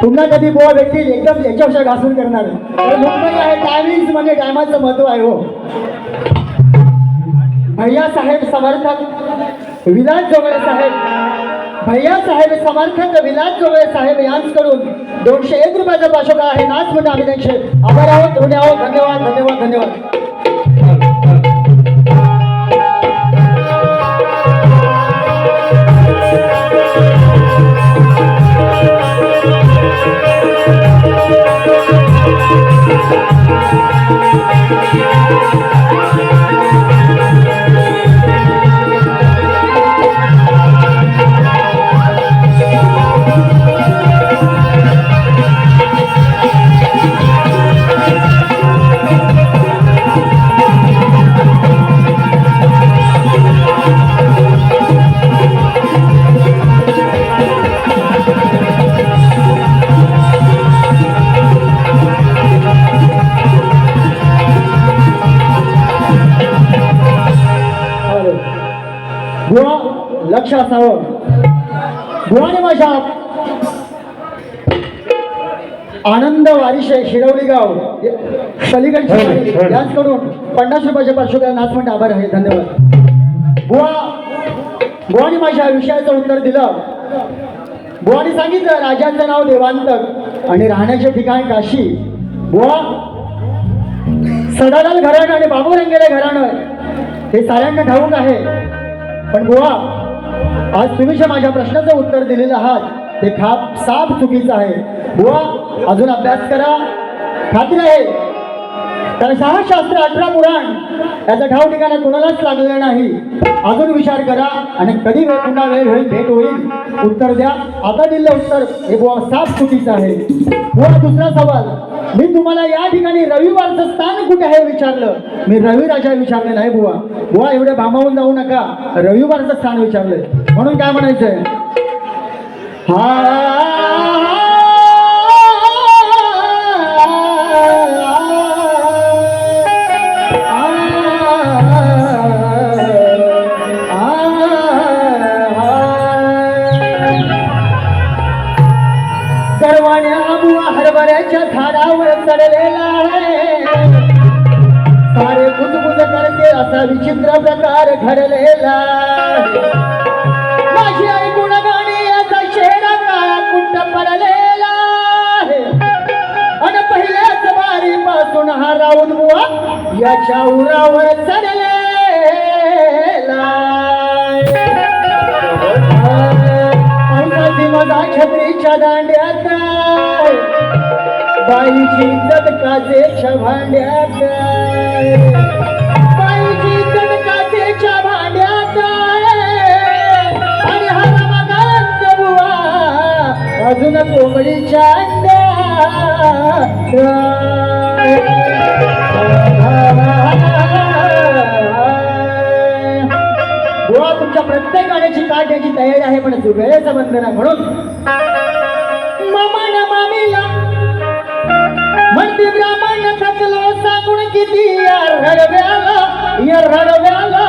पुन्हा कधी बोवा भेटतील एकदम याच्यापेक्षा घासून करणार. तर आहे टायमिंग म्हणजे टायमाचं महत्त्व आहे हो. भैया साहेब समर्थक विलास जोगळे साहेब. भैया साहेब समर्थक विलास जोगळे साहेब यांच्याकडून दोनशे एक रुपयाचा पाशोका आहे. नाच म्हणजे आम्ही त्यांचे आभार आहोत धन्यवाद धन्यवाद धन्यवाद धन्यवाद. Thank you. बुवा लक्ष असावं बुवाने माझ्या. आनंद वारिशे शिरवली गाव सलीगड यांच्याकडून पन्नास रुपयाच्या पार्श्वभूमीवर नाच म्हणते आभार आहे धन्यवाद. बुवा बुवाने माझ्या विषयाचं उत्तर दिलं. बुवाने सांगितलं राजाचं नाव देवांतक आणि राहण्याचे ठिकाण काशी. बुवा सदालाल घराणं आणि बाबू रंगेले घराणं हे साऱ्यांना ठाऊक आहे. पण बुवा आज तुम्ही जे माझ्या प्रश्नाचं उत्तर दिलेलं आहात ते खाप साफ चुकीचं आहे. बुवा अजून अभ्यास करा. खात्री आहे. कारण सहा शास्त्र अठरा पुराण याचा ठाव ठिकाणा कोणालाच लागलेला नाही. अजून विचार करा आणि कधी वेळ पुन्हा वेळ होईल भेट होईल उत्तर द्या. आता दिलेलं उत्तर हे बुवा साफ चुकीचं आहे. बुवा दुसरा सवाल. मी तुम्हाला या ठिकाणी रविवारचं स्थान कुठे आहे विचारलं. मी रविराजा विचारले नाही बुवा बुवा एवढ्या भामावून जाऊ नका. रविवारचं स्थान विचारलंय. म्हणून काय म्हणायचंय? हा. विचित्र प्रकार घडलेला. माझी आई गुणगाणी याचा चेहरा काळा कुंट पडलेला आहे. आणि पहिल्याच बारी पासून हा राऊत बुवा याच्या उरावर चढलेला आहे. छत्रीच्या दांड्यात बाईची इज्जत काचेच्या भांड्यात अजून कोंबडीच्या अंड्या हो, तुमच्या प्रत्येक गाण्याची काढण्याची तयारी आहे पण वेळेचं बंधन आहे म्हणून मामानं मामीला म्हणते ब्राह्मण थकलो सांगून किती या रडव्याला या रडव्याला.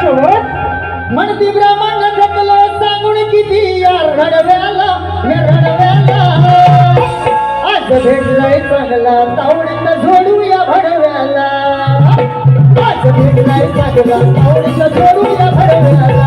शेवट म्हणते ब्राह्मण थकलो सांगून किती या रडव्या आज भेटलाय चांगला तावडीत जोडूया भडव्याला. आज भेटलाय चांगला तावडीत जोडूया भडव्याला.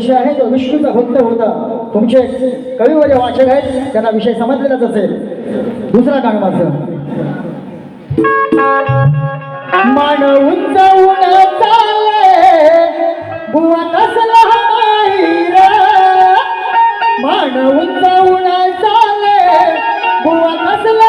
विषय आहे तो विष्णूचा भक्त होता. तुमचे कविवर्य वाचक आहेत त्यांना विषय समजलेलाच असेल. दुसरा कानवाचं मान उंचावून चालले बुवा कसला माहीर मान उंचावून चालले बुवा कसला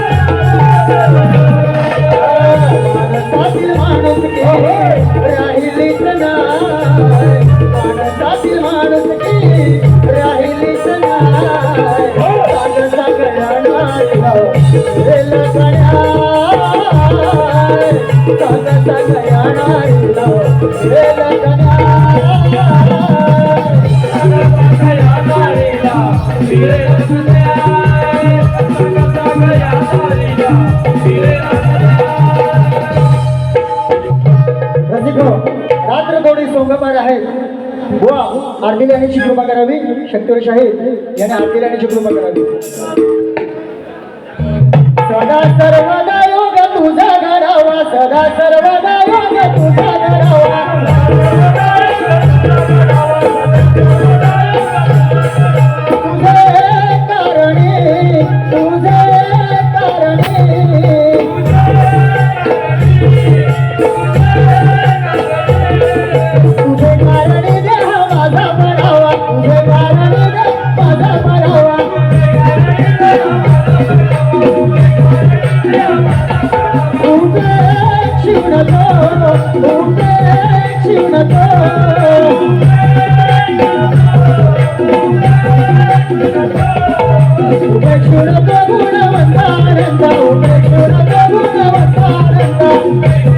आरती लिहाण्याची कृपा करावी शक्तीवर शाहीर याने आरतीला लिहाण्याची कृपा करावी. सदा सर्वदा योग तुझा घडावा सदा सर्वदा योग तुझा घडावा